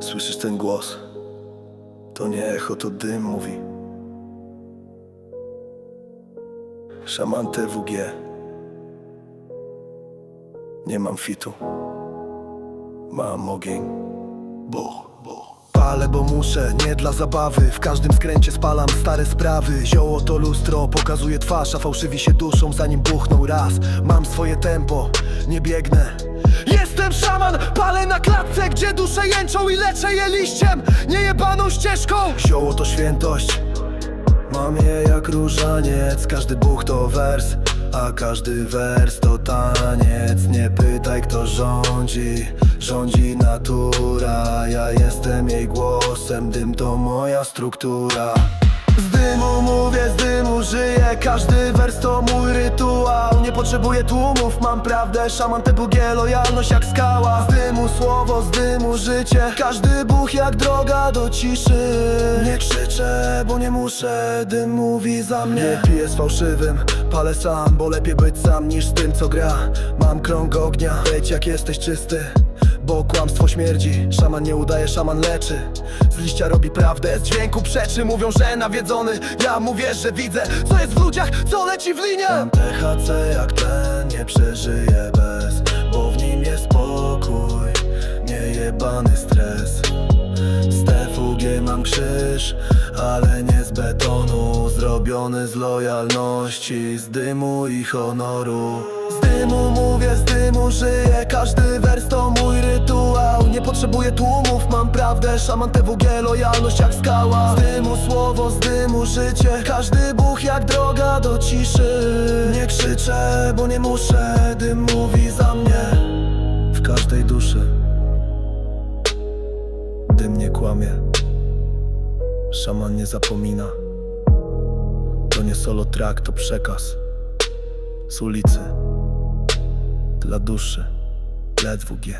Słyszysz ten głos? To nie echo, to dym mówi. Szaman TWG. Nie mam fitu. Mam ogień. Bo, bo. Palę, bo muszę, nie dla zabawy W każdym skręcie spalam stare sprawy Zioło to lustro, pokazuje twarz A fałszywi się duszą, zanim buchną raz Mam swoje tempo, nie biegnę Jestem szaman, palę na klatce Gdzie dusze jęczą i leczę je liściem Niejebaną ścieżką. Zioło to świętość. Mam je jak różaniec, każdy buch to wers A każdy wers to taniec. Nie pytaj kto rządzi, rządzi natura. Ja jestem jej głosem, dym to moja struktura. Z dymu mówię, z dymu żyję. Każdy wers to mój Nie potrzebuję tłumów, mam prawdę Szaman TPG, lojalność jak skała. Z dymu słowo, z dymu życie. Każdy buch jak droga do ciszy. Nie krzyczę, bo nie muszę Dym mówi za mnie. Nie piję z fałszywym, palę sam Bo lepiej być sam niż z tym co gra. Mam krąg ognia, leć jak jesteś czysty bo kłamstwo śmierdzi, szaman nie udaje, szaman leczy. Z liścia robi prawdę, z dźwięku przeczy. Mówią, że nawiedzony, ja mówię, że widzę Co jest w ludziach, co leci w linie. THC jak ten, nie przeżyję bez Bo w nim jest spokój, niejebany stres. Z TVG mam krzyż, ale nie z betonu. Zrobiony z lojalności, z dymu i honoru. Z dymu mówię, z dymu żyję Każdy potrzebuję tłumów, mam prawdę Szaman TWG, lojalność jak skała. Z dymu słowo, z dymu życie Każdy buch jak droga do ciszy. Nie krzyczę, bo nie muszę Dym mówi za mnie. W każdej duszy Dym nie kłamie. Szaman nie zapomina. To nie solo track, to przekaz Z ulicy. Dla duszy Ledwo G